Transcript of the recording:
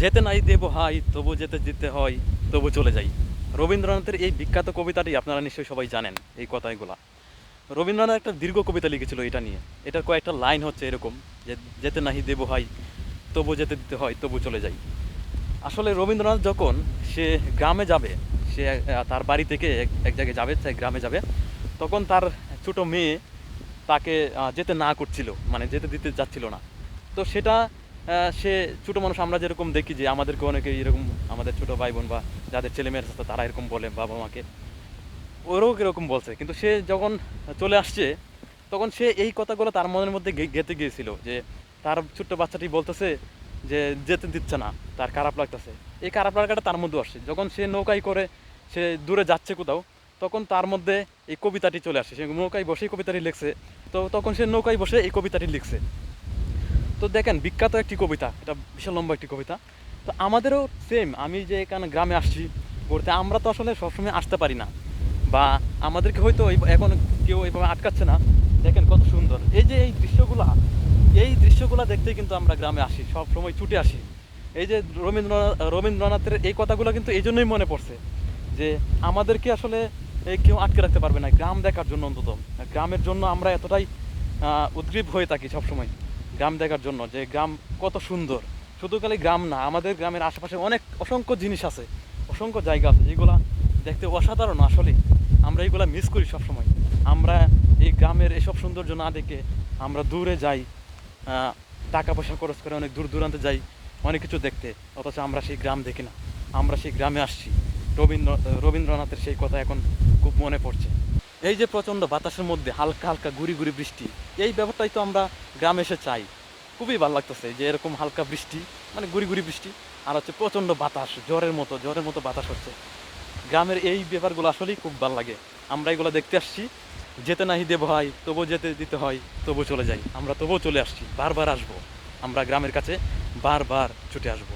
যেতে নাই দেব, হাই তবু যেতে দিতে হয় তবু চলে যাই। রবীন্দ্রনাথের এই বিখ্যাত কবিতাটি আপনারা নিশ্চয়ই সবাই জানেন এই কথাগুলা। রবীন্দ্রনাথ একটা দীর্ঘ কবিতা লিখেছিল এটা নিয়ে। এটার কয়েকটা লাইন হচ্ছে এরকম, যে যেতে নাহি দেব, হাই তবু যেতে দিতে হয় তবু চলে যাই। আসলে রবীন্দ্রনাথ যখন সে গ্রামে যাবে, সে তার বাড়ি থেকে এক জায়গায় যাবে গ্রামে যাবে, তখন তার ছোট মেয়ে তাকে যেতে না করছিল মানে যেতে দিতে যাচ্ছিল না। তো সেটা সে ছোটো মানুষ, আমরা যেরকম দেখি যে আমাদেরকে অনেকে এরকম, আমাদের ছোটো ভাই বোন বা যাদের ছেলেমেয়ের সাথে তারা এরকম বলে বাবা মাকে। ওরও এরকম বলছে, কিন্তু সে যখন চলে আসছে, তখন সে এই কথাগুলো তার মনের মধ্যে গেঁথে গিয়েছিল যে তার ছোট্ট বাচ্চাটি বলতেছে যে যেতে দিচ্ছে না, তার খারাপ লাগতেছে। এই খারাপ লাগাটা তার মধ্যে আসছে। যখন সে নৌকায় করে সে দূরে যাচ্ছে কোথাও, তখন তার মধ্যে এই কবিতাটি চলে আসে সে নৌকায় বসেই কবিতাটি লিখছে, তো তখন সে নৌকায় বসে এই কবিতাটি লিখছে। তো দেখেন বিখ্যাত একটি কবিতা, এটা বিশাল লম্বা একটি কবিতা। তো আমাদেরও সেম আমি যে এখানে গ্রামে আসছি, ঘুরতে, আমরা তো আসলে সবসময় আসতে পারি না। বা আমাদেরকে হয়তো এখন কেউ এইভাবে আটকাচ্ছে না। দেখেন কত সুন্দর। এই যে এই দৃশ্যগুলা এই দৃশ্যগুলা দেখতেই কিন্তু আমরা গ্রামে আসি সব সময় ছুটে আসি। এই যে রবীন্দ্রনাথ রবীন্দ্রনাথের এই কথাগুলো কিন্তু এই জন্যই মনে পড়ছে যে আমাদেরকে আসলে কেউ আটকে রাখতে পারবে না, গ্রাম দেখার জন্য অন্তত। গ্রামের জন্য আমরা এতটাই উদ্গ্রীব হয়ে থাকি সবসময়। গ্রাম দেখার জন্য যে গ্রাম কত সুন্দর। শুধু খালি গ্রাম না, আমাদের গ্রামের আশেপাশে অনেক অসংখ্য জিনিস আছে, অসংখ্য জায়গা আছে, যেগুলা দেখতে অসাধারণ আসলে। আমরা এইগুলা মিস করি সবসময়। আমরা এই গ্রামের এসব সৌন্দর্য না দেখে আমরা দূরে যাই টাকা পয়সা খরচ করে অনেক দূর দূরান্তে যাই, অনেক কিছু দেখতে। অথচ আমরা সেই গ্রাম দেখি না। আমরা সেই গ্রামে আসছি। রবীন্দ্র, রবীন্দ্রনাথের সেই কথা এখন খুব মনে পড়ছে। এই যে প্রচণ্ড বাতাসের মধ্যে হালকা হালকা গুড়ি গুড়ি বৃষ্টি, এই ব্যাপারটাই তো আমরা গ্রামে এসে চাই। খুবই ভালো লাগতেছে যে এরকম হালকা বৃষ্টি মানে গুড়ি গুড়ি বৃষ্টি, আর হচ্ছে প্রচণ্ড বাতাস, জ্বরের মতো জ্বরের মতো বাতাস হচ্ছে। গ্রামের এই ব্যাপারগুলো আসলেই খুব ভালো লাগে। আমরা এগুলো দেখতে আসছি, যেতে নাহি দেব হয় তবু যেতে দিতে হয়, তবু চলে যাই। আমরা তবুও চলে আসছি, বারবার আসব। আমরা গ্রামের কাছে বারবার ছুটে আসব।